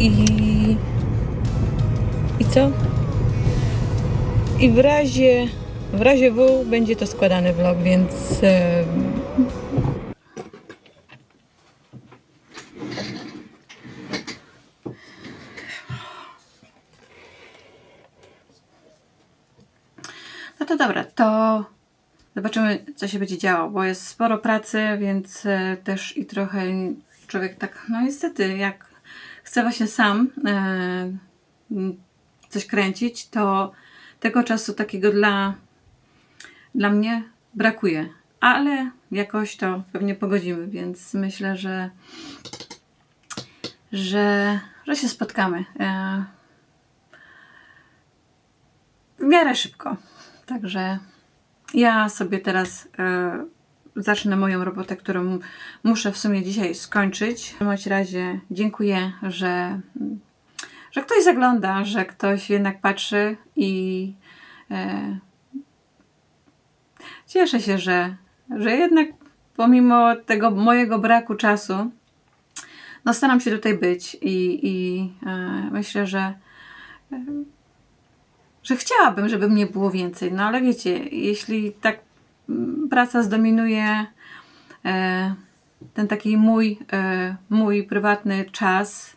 i i co? I w razie w razie W będzie to składany vlog, więc No to dobra, to zobaczymy, co się będzie działo, bo jest sporo pracy, więc e, też i trochę człowiek tak, no niestety, jak chce właśnie sam e, coś kręcić, to tego czasu takiego dla, dla mnie brakuje. Ale jakoś to pewnie pogodzimy, więc myślę, że, że, że się spotkamy. E, w miarę szybko. Także ja sobie teraz e, zacznę moją robotę, którą muszę w sumie dzisiaj skończyć. W każdym razie dziękuję, że, że ktoś zagląda, że ktoś jednak patrzy i e, cieszę się, że, że jednak pomimo tego mojego braku czasu, no staram się tutaj być i, i e, myślę, że że chciałabym, żeby mnie było więcej, no ale wiecie, jeśli tak praca zdominuje e, ten taki mój, e, mój prywatny czas,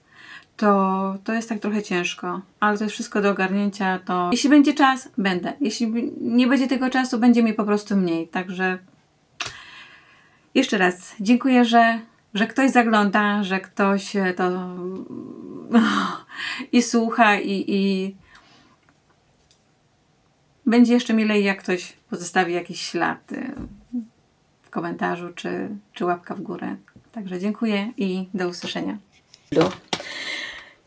to, to jest tak trochę ciężko, ale to jest wszystko do ogarnięcia, to jeśli będzie czas, będę, jeśli nie będzie tego czasu, będzie mi po prostu mniej, także jeszcze raz dziękuję, że, że ktoś zagląda, że ktoś e, to i słucha i, i będzie jeszcze milej, jak ktoś pozostawi jakiś ślad y, w komentarzu czy, czy łapka w górę. Także dziękuję i do usłyszenia.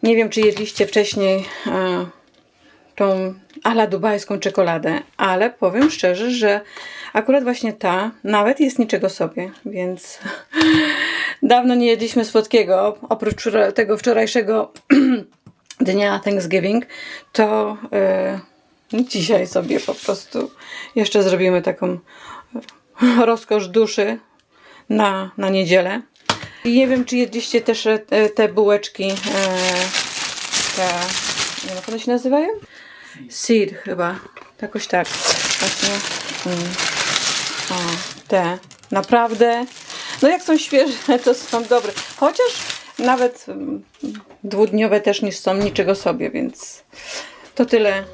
Nie wiem, czy jedliście wcześniej e, tą ala dubajską czekoladę, ale powiem szczerze, że akurat właśnie ta nawet jest niczego sobie, więc dawno nie jedliśmy słodkiego, oprócz tego wczorajszego dnia Thanksgiving, to e, dzisiaj sobie po prostu jeszcze zrobimy taką e, rozkosz duszy na, na niedzielę. I nie wiem, czy jedliście też e, te bułeczki, e, te, nie wiem, jak one się nazywają? Seed chyba, jakoś tak. Właśnie. Mm. O, te. Naprawdę. No jak są świeże, to są dobre. Chociaż nawet mm, dwudniowe też nie są niczego sobie, więc to tyle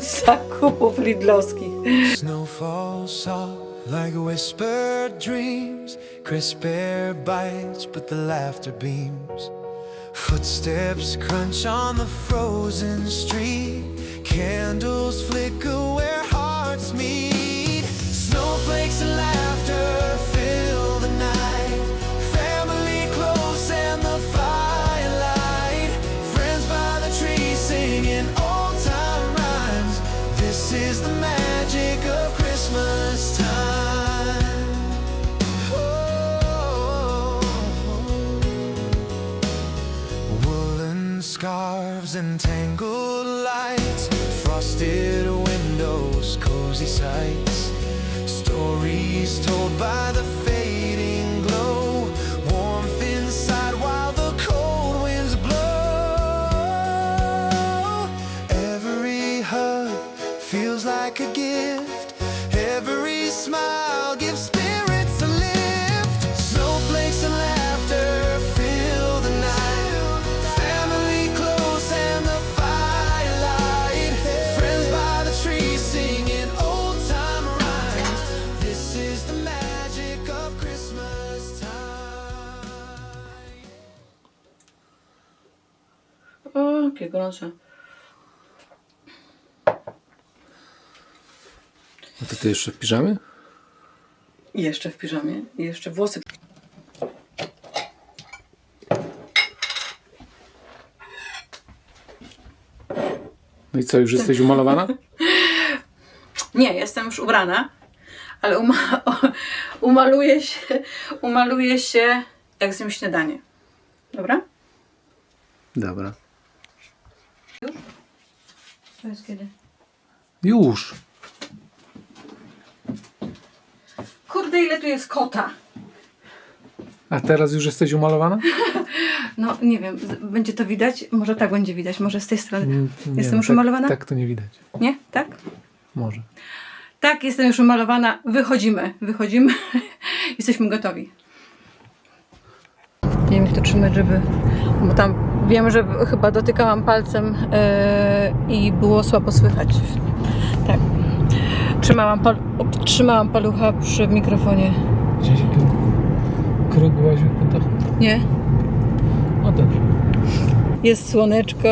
z zakupów lidlowskich. Like whispered dreams. Crisp air bites, but the laughter beams. Footsteps crunch on the frozen street. Candles flicker where hearts meet. Snowflakes and scarves and tangled lights, frosted windows, cozy sights, stories told by the O, jakie gorące. A to ty jeszcze w piżamie? Jeszcze w piżamie. Jeszcze włosy. No i co, już jesteś umalowana? Nie, jestem już ubrana, ale uma umaluję się, umaluję się jak zjem śniadanie. Dobra? Dobra. To jest kiedy? Już. Kurde, ile tu jest kota. A teraz już jesteś umalowana? No nie wiem, z- będzie to widać? Może tak będzie widać, może z tej strony. Mm, nie Jestem wiem, już tak, umalowana? Tak to nie widać. Nie? Tak? Może. Tak, jestem już umalowana. Wychodzimy, wychodzimy. Jesteśmy gotowi. Nie wiem, jak to trzymać, żeby... Bo tam wiem, że chyba dotykałam palcem yy, i było słabo słychać. Tak. Trzymałam, pal... trzymałam palucha przy mikrofonie. Gdzieś kruk łaził po dachu. Nie? No dobrze. Jest słoneczko,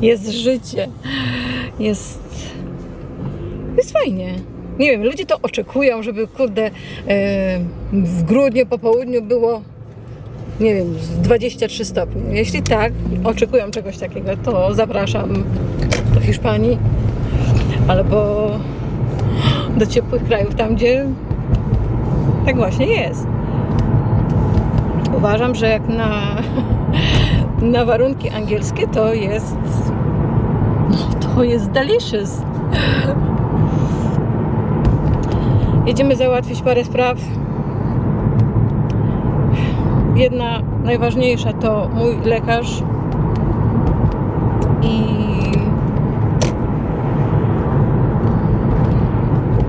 jest życie, jest. Jest fajnie. Nie wiem, ludzie to oczekują, żeby kurde e, w grudniu po południu było nie wiem, z 23 stopnie. Jeśli tak, oczekują czegoś takiego, to zapraszam do Hiszpanii albo do ciepłych krajów, tam gdzie tak właśnie jest. Uważam, że jak na na warunki angielskie to jest to jest delicious. Jedziemy załatwić parę spraw. Jedna najważniejsza to mój lekarz i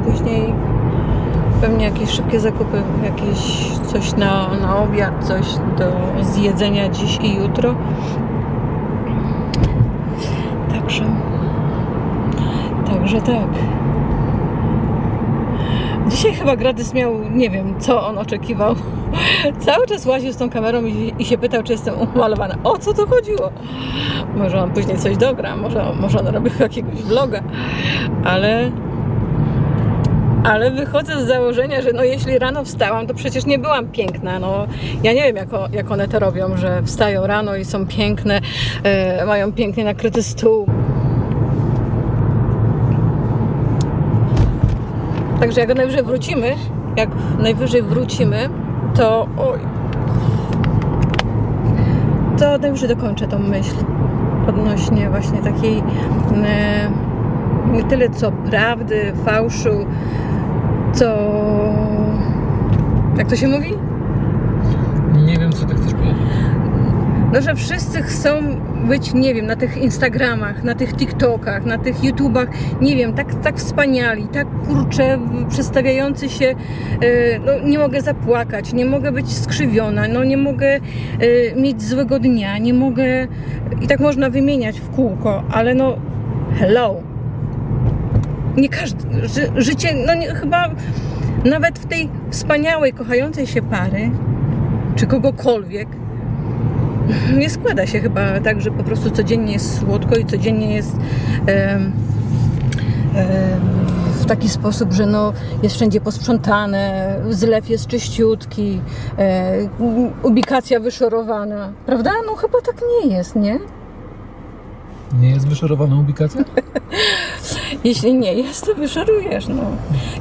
później pewnie jakieś szybkie zakupy, jakieś coś na, na obiad, coś do zjedzenia dziś i jutro. Także, także tak. Dzisiaj chyba Gradys miał, nie wiem, co on oczekiwał. Cały czas łaził z tą kamerą i, i się pytał, czy jestem umalowana. O co to chodziło? Może on później coś dogra, może, może on robił jakiegoś vloga, ale ale wychodzę z założenia, że no jeśli rano wstałam, to przecież nie byłam piękna. No, ja nie wiem, jak, o, jak one to robią, że wstają rano i są piękne, e, mają pięknie nakryty stół. Także jak najwyżej wrócimy, jak najwyżej wrócimy, to oj, to najwyżej dokończę tą myśl odnośnie właśnie takiej e, nie tyle co prawdy, fałszu, co jak to się mówi? Nie wiem, co ty chcesz powiedzieć. No, że wszyscy chcą być, nie wiem, na tych Instagramach, na tych TikTokach, na tych YouTubach, nie wiem, tak, tak wspaniali, tak kurcze, przedstawiający się, e, no nie mogę zapłakać, nie mogę być skrzywiona, no nie mogę e, mieć złego dnia, nie mogę, i tak można wymieniać w kółko, ale no hello. Nie każdy, ży, życie, no nie, chyba nawet w tej wspaniałej, kochającej się pary, czy kogokolwiek, nie składa się chyba tak, że po prostu codziennie jest słodko i codziennie jest em, em, w taki sposób, że no, jest wszędzie posprzątane, zlew jest czyściutki, e, ubikacja wyszorowana, prawda? No chyba tak nie jest, nie? Nie jest wyszorowana ubikacja? Jeśli nie jest, to wyszorujesz, no.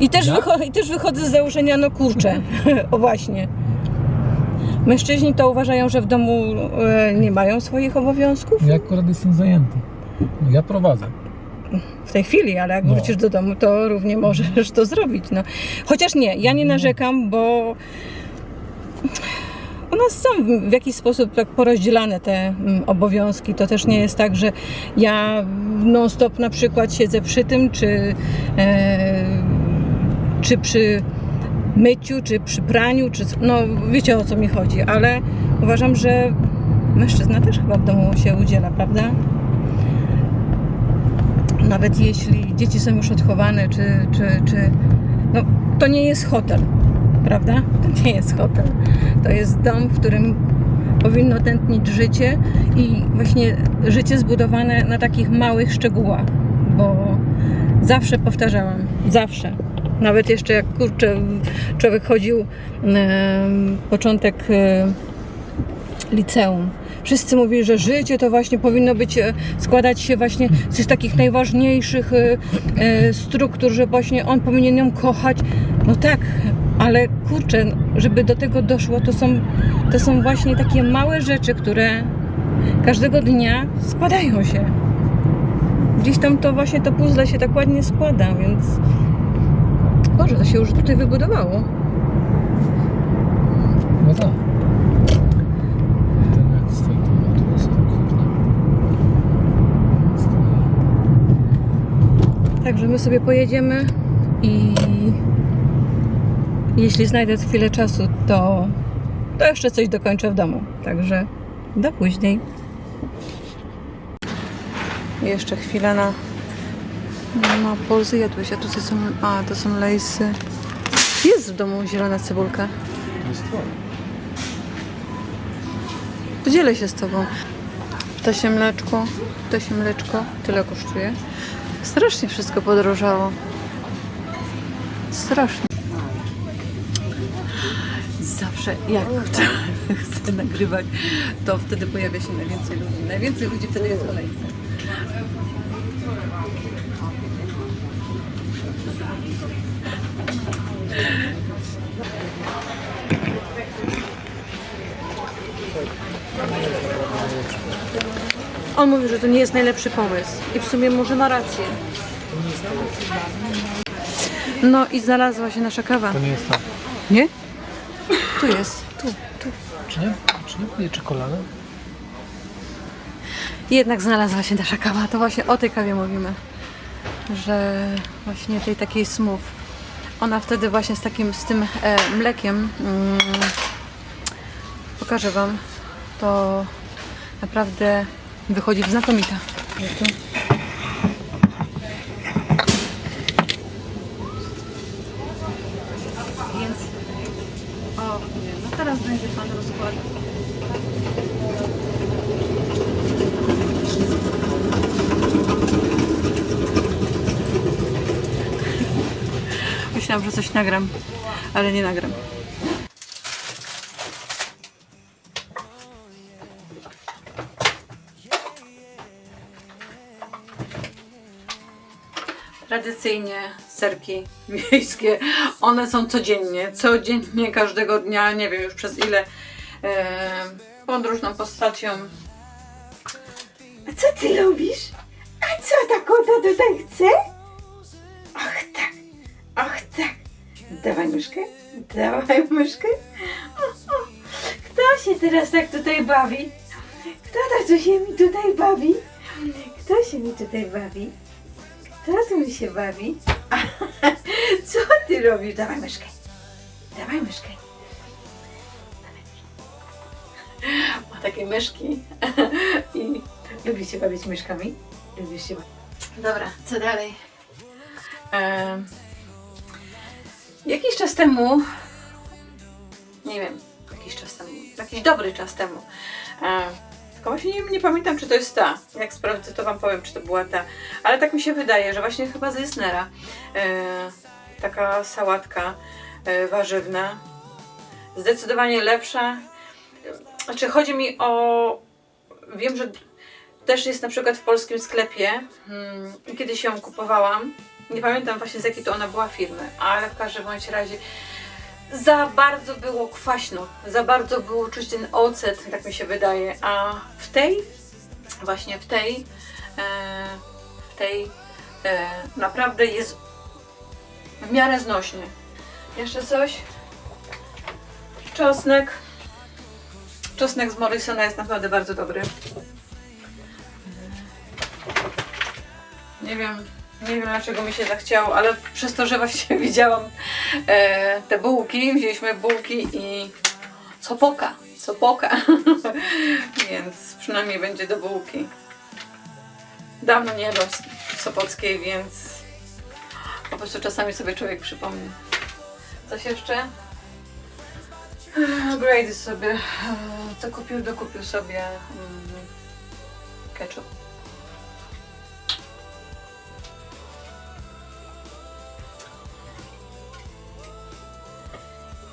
I też, Ja? wycho- I też wychodzę z założenia, no kurczę, o właśnie. Mężczyźni to uważają, że w domu e, nie mają swoich obowiązków. Ja akurat jestem zajęty. No, ja prowadzę. w tej chwili, ale jak No. wrócisz do domu, to równie możesz to zrobić. No. Chociaż nie, ja nie narzekam, bo u nas są w jakiś sposób tak porozdzielane te mm, obowiązki. To też nie jest tak, że ja non-stop na przykład siedzę przy tym, czy, e, czy przy myciu, czy przy praniu, czy no wiecie o co mi chodzi, ale uważam, że mężczyzna też chyba w domu się udziela, prawda? nawet jeśli dzieci są już odchowane, czy, czy, czy no, to nie jest hotel, prawda? To nie jest hotel. To jest dom, w którym powinno tętnić życie i właśnie życie zbudowane na takich małych szczegółach, bo zawsze powtarzałam, zawsze. Nawet jeszcze jak kurczę, człowiek chodził em, początek em, liceum. Wszyscy mówili, że życie to właśnie powinno być, e, składać się właśnie z tych takich najważniejszych e, e, struktur, że właśnie on powinien ją kochać. No tak, ale kurczę, żeby do tego doszło, to są, to są właśnie takie małe rzeczy, które każdego dnia składają się. Gdzieś tam to właśnie to puzzle się tak ładnie składa, więc Boże, to się już tutaj wybudowało. No tak. Stoi a. Także my sobie pojedziemy i jeśli znajdę chwilę czasu, to, to jeszcze coś dokończę w domu. Także do później. Jeszcze chwila na na Polsy jadłeś, a tu są, a to są lejsy. Jest w domu zielona cebulka. Jest. Podzielę się z tobą. Ptasie mleczko, ptasie mleczko, tyle kosztuje. Strasznie wszystko podrożało. Strasznie. Zawsze jak chcę, chcę nagrywać, to wtedy pojawia się najwięcej ludzi. Najwięcej ludzi wtedy jest w kolejce. On mówi, że to nie jest najlepszy pomysł. I w sumie może ma rację. No i znalazła się nasza kawa. To nie jest to. Nie? Tu jest, tu, tu. Czy nie? Czy nie? Nie czekolada? Jednak znalazła się nasza kawa. To właśnie o tej kawie mówimy. Że właśnie tej takiej smooth. Ona wtedy właśnie z takim, z tym e, mlekiem mm, pokażę Wam. To naprawdę wychodzi znakomita. Więc o, no teraz będzie Pan rozkładał. Myślałam, że coś nagram, ale nie nagram. Tradycyjnie serki miejskie, one są codziennie, codziennie, każdego dnia, nie wiem już przez ile, e, postacią. A co ty lubisz? A co ta kota tutaj chce? Ach tak, ach tak. Dawaj myszkę, dawaj myszkę. O, o. Kto się teraz tak tutaj bawi? Kto tak tu się mi tutaj bawi? Kto się mi tutaj bawi? Kto tu mi się bawi? Co ty robisz? Dawaj myszkę. Dawaj myszkę. Ma takie myszki i Lubisz się bawić myszkami? Lubisz się bawić? Dobra, co dalej? Em, jakiś czas temu, nie wiem, jakiś czas temu, jakiś dobry czas temu, e, tylko właśnie nie, nie pamiętam, czy to jest ta. Jak sprawdzę, to Wam powiem, czy to była ta. Ale tak mi się wydaje, że właśnie chyba z Jesnera. E, taka sałatka e, warzywna. Zdecydowanie lepsza. Znaczy, chodzi mi o. Wiem, że też jest na przykład w polskim sklepie. Hmm, i kiedyś ją kupowałam. Nie pamiętam właśnie z jakiej to ona była firmy, ale w każdym bądź razie za bardzo było kwaśno, za bardzo było czuć ten ocet, tak mi się wydaje. A w tej, właśnie w tej, e, w tej e, naprawdę jest w miarę znośnie. Jeszcze coś? Czosnek. Czosnek z Morrisona jest naprawdę bardzo dobry. Nie wiem, nie wiem dlaczego mi się tak chciało, ale przez to, że właśnie widziałam e, te bułki, wzięliśmy bułki i sopoka, sopoka, więc przynajmniej będzie do bułki. Dawno nie jadłam sopockiej, więc po prostu czasami sobie człowiek przypomni. Coś jeszcze? E, Grady sobie, e, co kupił, dokupił sobie mm, ketchup.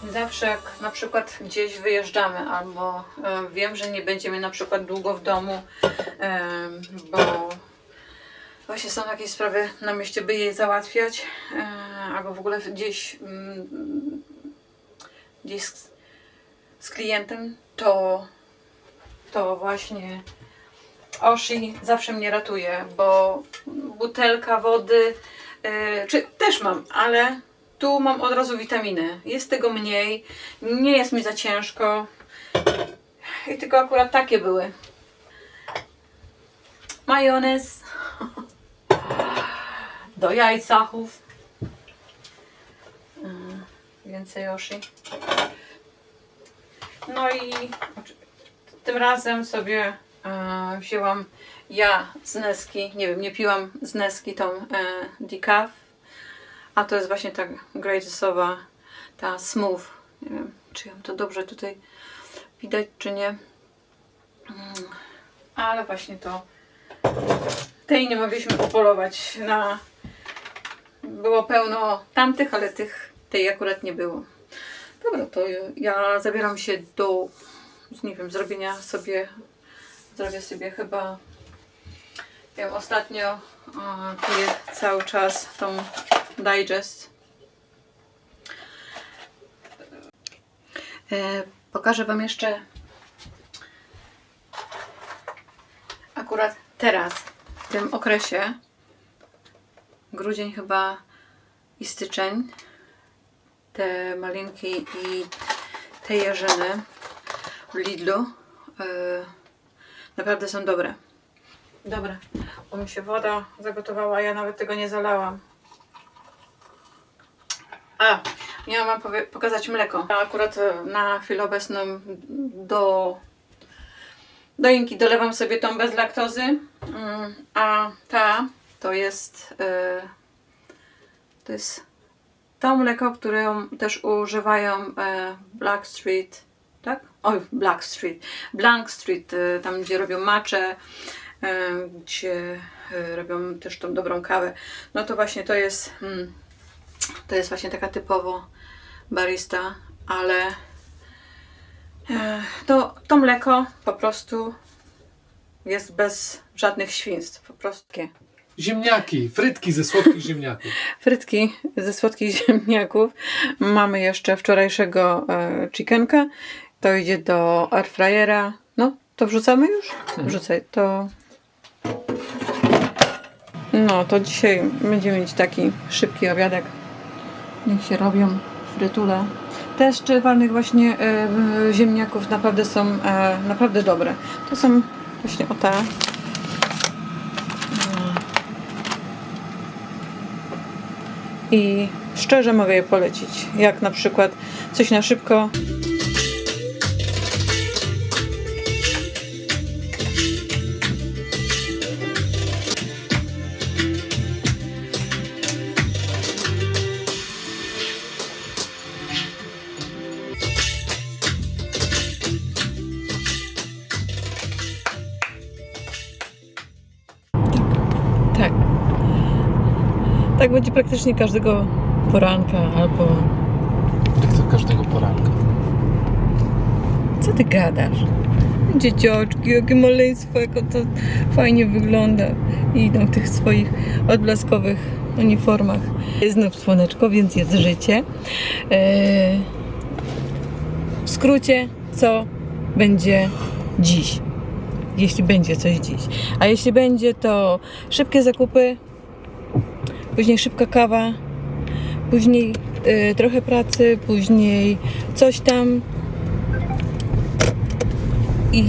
Zawsze jak na przykład gdzieś wyjeżdżamy albo e, wiem, że nie będziemy na przykład długo w domu, bo właśnie są jakieś sprawy na mieście, by je załatwiać, e, albo w ogóle gdzieś, mm, gdzieś z, z klientem, to, to właśnie Oshi zawsze mnie ratuje, bo butelka wody, e, czy też mam, ale tu mam od razu witaminy. Jest tego mniej, nie jest mi za ciężko. I tylko akurat takie były. Majonez. do jajcachów. Yy, Więcej Yoshi. No i tym razem sobie e, wzięłam ja z Neski, nie wiem, nie piłam z Neski tą e, decaf, a to jest właśnie ta gradesowa, ta smooth. Nie wiem, czy ją to dobrze tutaj widać, czy nie. Mm, Ale właśnie to tej nie mogliśmy upolować na było pełno tamtych, ale tych tej akurat nie było. Dobra, to ja zabieram się do nie wiem, zrobienia sobie zrobię sobie chyba wiem, ostatnio piję cały czas tą digest. E, pokażę Wam jeszcze akurat teraz, w tym okresie, grudzień chyba i styczeń, te malinki i te jeżyny w Lidlu yy, naprawdę są dobre. Dobre, bo mi się woda zagotowała, ja nawet tego nie zalałam. A, miałam wam pokazać mleko. Ja akurat e, na chwilę obecną do do Inki dolewam sobie tą bez laktozy, mm, a ta to jest e, to jest to mleko, które też używają e, Black Street, tak? Oj, Black Street, Blank Street, tam gdzie robią macze, gdzie robią też tą dobrą kawę. No to właśnie to jest mm, to jest właśnie taka typowo barista, ale e, to, to mleko po prostu jest bez żadnych świństw, po prostu. Ziemniaki, frytki ze słodkich ziemniaków. Frytki ze słodkich ziemniaków. Mamy jeszcze wczorajszego e, chickenka. To idzie do airfryera. No, to wrzucamy już? Wrzucaj, to... No, to dzisiaj będziemy mieć taki szybki obiadek. Niech się robią frytule. Te z czerwonych właśnie e, ziemniaków naprawdę są e, naprawdę dobre. To są właśnie o te. i szczerze mogę je polecić. Jak na przykład coś na szybko. Tak. Tak będzie praktycznie każdego poranka albo. Jak to każdego poranka. Co ty gadasz? Dzieciaczki, jakie maleństwo, jak to fajnie wygląda. I idą w tych swoich odblaskowych uniformach. Jest znów słoneczko, więc jest życie. Eee, w skrócie, co będzie dziś? Jeśli będzie coś dziś. A jeśli będzie, to szybkie zakupy, później szybka kawa, później y, trochę pracy, później coś tam i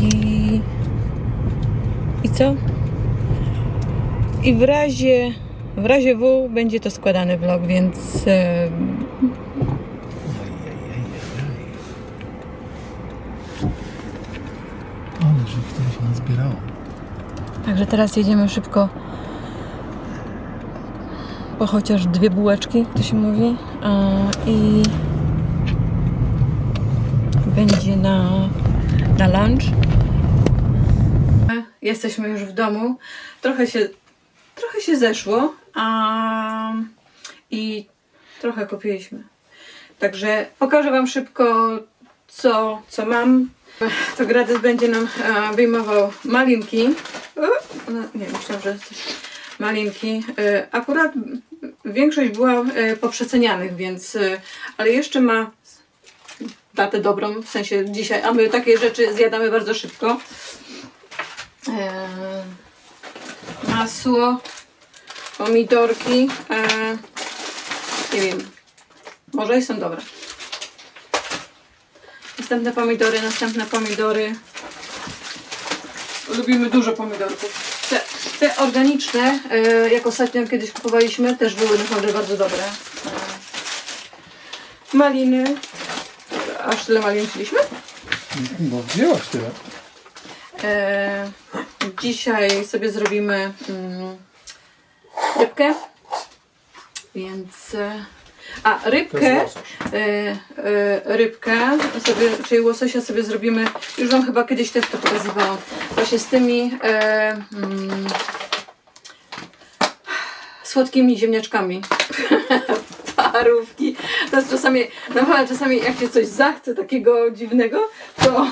i co? I w razie w razie W będzie to składany vlog, więc e, Że które się nazbierało. Także teraz jedziemy szybko po chociaż dwie bułeczki, to się mówi. I będzie na, na lunch. Jesteśmy już w domu. Trochę się, trochę się zeszło a, i trochę kupiliśmy. Także pokażę Wam szybko, co, co mam. To Gradys będzie nam e, wyjmował malinki. No, nie, myślałam, że coś malinki. E, akurat większość była e, poprzecenianych, więc ale jeszcze ma datę dobrą, w sensie dzisiaj, a my takie rzeczy zjadamy bardzo szybko. Masło, pomidorki. Nie wiem, może i są dobre. Następne pomidory, następne pomidory. lubimy dużo pomidorków. Te, te organiczne, e, jak ostatnio kiedyś kupowaliśmy, też były naprawdę bardzo dobre. E, maliny. Aż tyle malin chcieliśmy? No, wzięłaś tyle. E, dzisiaj sobie zrobimy mm, rybkę. Więc. E, a, rybkę. E, e, rybkę, sobie, czyli łososia sobie zrobimy. Już Wam chyba kiedyś też to pokazywałam. Właśnie z tymi e, mm, słodkimi ziemniaczkami. Parówki. To jest czasami, naprawdę czasami jak się coś zachce takiego dziwnego, to,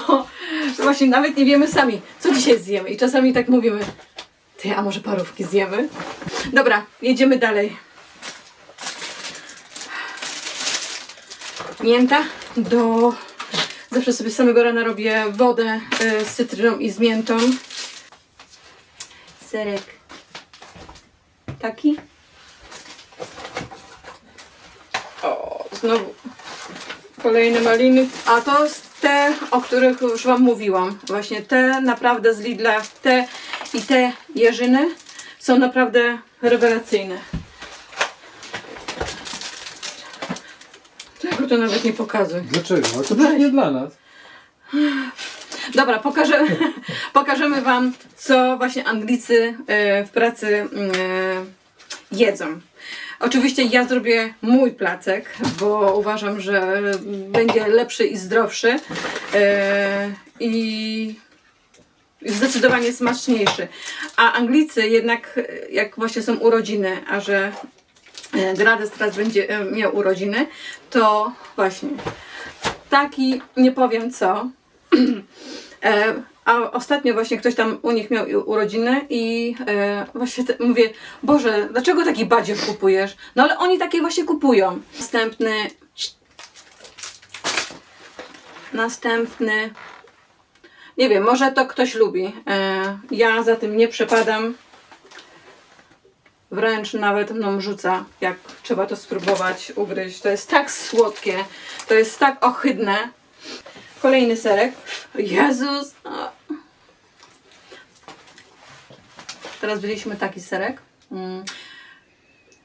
to właśnie nawet nie wiemy sami, co dzisiaj zjemy. I czasami tak mówimy, ty, a może parówki zjemy? Dobra, jedziemy dalej. Mięta do... Zawsze sobie samego rana robię wodę y, z cytryną i z miętą. Serek taki. O, znowu kolejne maliny. A to te, o których już Wam mówiłam. Właśnie te naprawdę z Lidla, te i te jeżyny są naprawdę rewelacyjne. Tego to nawet nie pokazuj. Dlaczego? To przecież nie dla nas. Dobra, pokażę, pokażemy Wam, co właśnie Anglicy e, w pracy e, jedzą. Oczywiście ja zrobię mój placek, bo uważam, że będzie lepszy i zdrowszy e, i zdecydowanie smaczniejszy. A Anglicy jednak, jak właśnie są urodziny, a że Grades teraz będzie e, miał urodziny, to właśnie taki, nie powiem co, E, a ostatnio właśnie ktoś tam u nich miał urodziny i e, właśnie mówię, Boże, dlaczego taki badziew kupujesz? No ale oni takie właśnie kupują. Następny. Następny. Nie wiem, może to ktoś lubi. E, ja za tym nie przepadam. Wręcz nawet mną rzuca, jak trzeba to spróbować ugryźć. To jest tak słodkie, to jest tak ohydne. Kolejny serek. Jezus! Teraz wzięliśmy taki serek.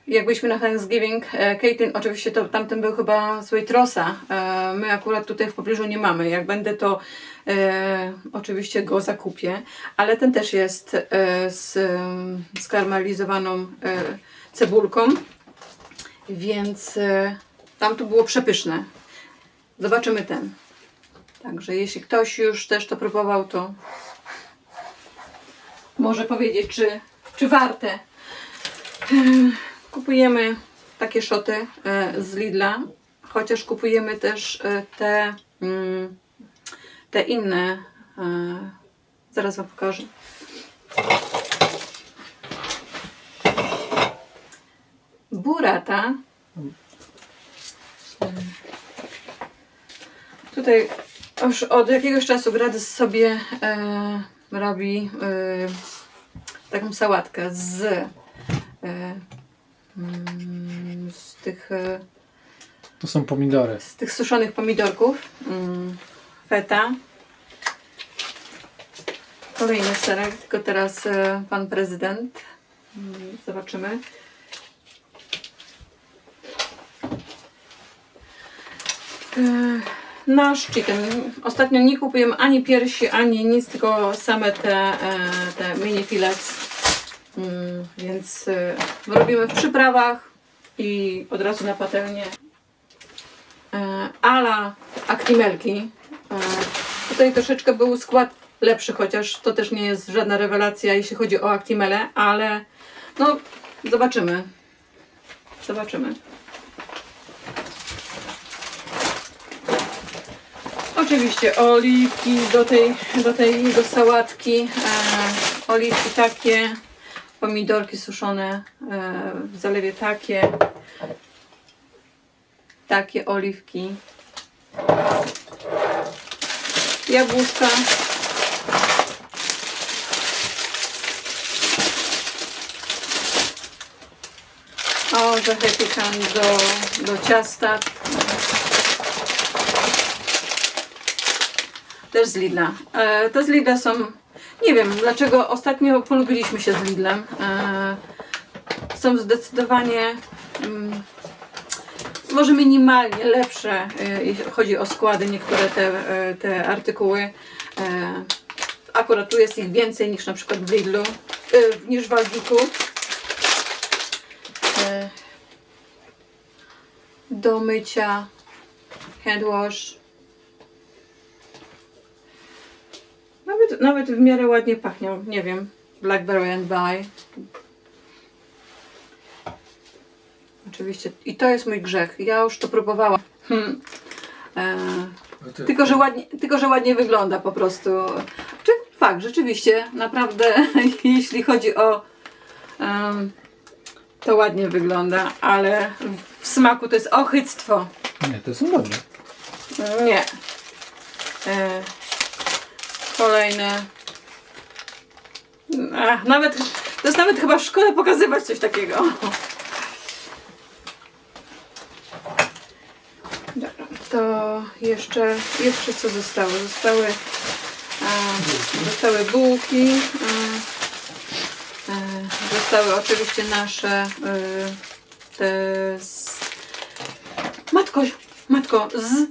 Jak byliśmy na Thanksgiving, e, Caitlin, oczywiście to tamten był chyba z Waitrosa. E, my akurat tutaj w pobliżu nie mamy. Jak będę, to e, oczywiście go zakupię. Ale ten też jest e, z em, skarmelizowaną e, cebulką. Więc e, tam to było przepyszne. Zobaczymy ten. Także jeśli ktoś już też to próbował, to może powiedzieć, czy, czy warte. Em, Kupujemy takie szoty e, z Lidla, chociaż kupujemy też e, te, mm, te inne. e, Zaraz Wam pokażę. Burata. Tutaj już od jakiegoś czasu Grades sobie e, robi e, taką sałatkę z, e, mm, z, tych, e, To są pomidory. z tych suszonych pomidorków. Mm, feta. Kolejny serek, tylko teraz e, pan prezydent. Mm, Zobaczymy. E, Nasz chicken. Ostatnio nie kupujemy ani piersi, ani nic, tylko same te, e, te mini filets. Mm, Więc e, robimy w przyprawach i od razu na patelnię. E, Ala aktimelki. E, Tutaj troszeczkę był skład lepszy, chociaż to też nie jest żadna rewelacja, jeśli chodzi o aktimele, ale no zobaczymy. Zobaczymy. Oczywiście oliwki do tej, do tej do sałatki. E, oliwki takie, pomidorki suszone e, w zalewie takie. Takie oliwki. Jabłuszka. Orzechy piekane do, do ciasta. Też z Lidla. E, te z Lidla są Nie wiem, dlaczego ostatnio polubiliśmy się z Lidlem. E, są zdecydowanie mm, może minimalnie lepsze, e, jeśli chodzi o składy, niektóre te, e, te artykuły. Akurat tu jest ich więcej niż na przykład w Lidlu, niż w Aldiku. Do mycia, hand wash. Nawet, nawet w miarę ładnie pachnią, nie wiem. Blackberry and Buy. Oczywiście. I to jest mój grzech. Ja już to próbowałam. Hmm. E, tylko, że ładnie, tylko, że ładnie wygląda po prostu. Czy fakt, rzeczywiście, naprawdę, jeśli chodzi o. em, to ładnie wygląda, ale w smaku to jest ochyctwo. Nie, to są dobre. Nie. E, kolejne. Ach, nawet, to jest nawet chyba szkoda pokazywać coś takiego. Dobra, to jeszcze, jeszcze co zostało? Zostały, a, zostały bułki. A, e, zostały oczywiście nasze e, te z, Matko, matko, z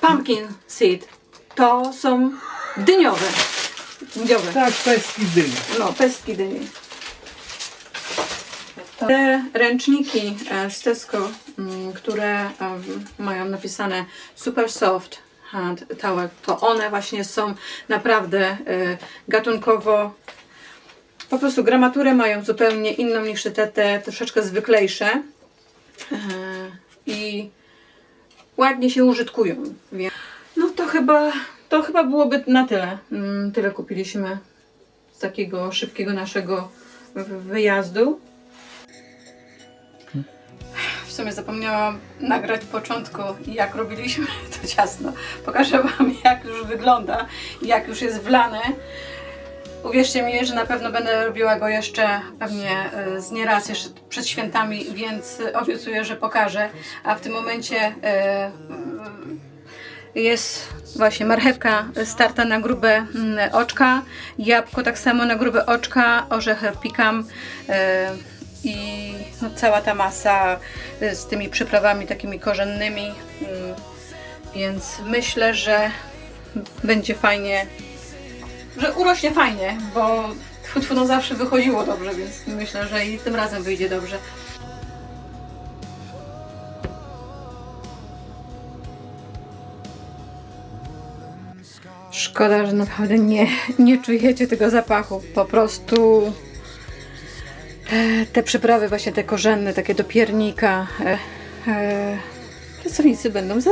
pumpkin seed. To są dyniowe. Dyniowe. Tak, pestki dyni. No, pestki dyni. Te ręczniki e, z Tesco, mm, które mają napisane Super Soft Hand Towel, to one właśnie są naprawdę e, gatunkowo po prostu gramaturę mają zupełnie inną niż te, te troszeczkę zwyklejsze e, i ładnie się użytkują. Więc no to chyba, to chyba byłoby na tyle. Mm, Tyle kupiliśmy z takiego szybkiego naszego wy- wyjazdu. W sumie zapomniałam nagrać początku, jak robiliśmy to ciasno. Pokażę Wam, jak już wygląda, jak już jest wlane. Uwierzcie mi, że na pewno będę robiła go jeszcze pewnie e, z nieraz jeszcze przed świętami, więc obiecuję, że pokażę. A w tym momencie e, jest właśnie marchewka starta na grube mm, oczka, jabłko tak samo na grube oczka, orzechy pikam e, i no, cała ta masa e, z tymi przyprawami takimi korzennymi. mm, Więc myślę, że będzie fajnie że urośnie fajnie, bo tfu, tfu, no zawsze wychodziło dobrze, więc myślę, że i tym razem wyjdzie dobrze. Szkoda, że naprawdę nie, nie czujecie tego zapachu. Po prostu e, te przyprawy, właśnie te korzenne, takie do piernika, e, e, pracownicy będą za,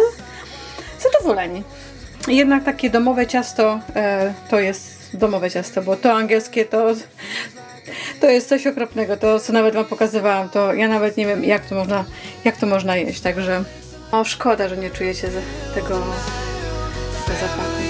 zadowoleni. Jednak takie domowe ciasto to jest domowe ciasto, bo to angielskie to, to jest coś okropnego. To co nawet wam pokazywałam, to ja nawet nie wiem jak to można, jak to można jeść. Także o, szkoda, że nie czujecie tego, tego zapachu.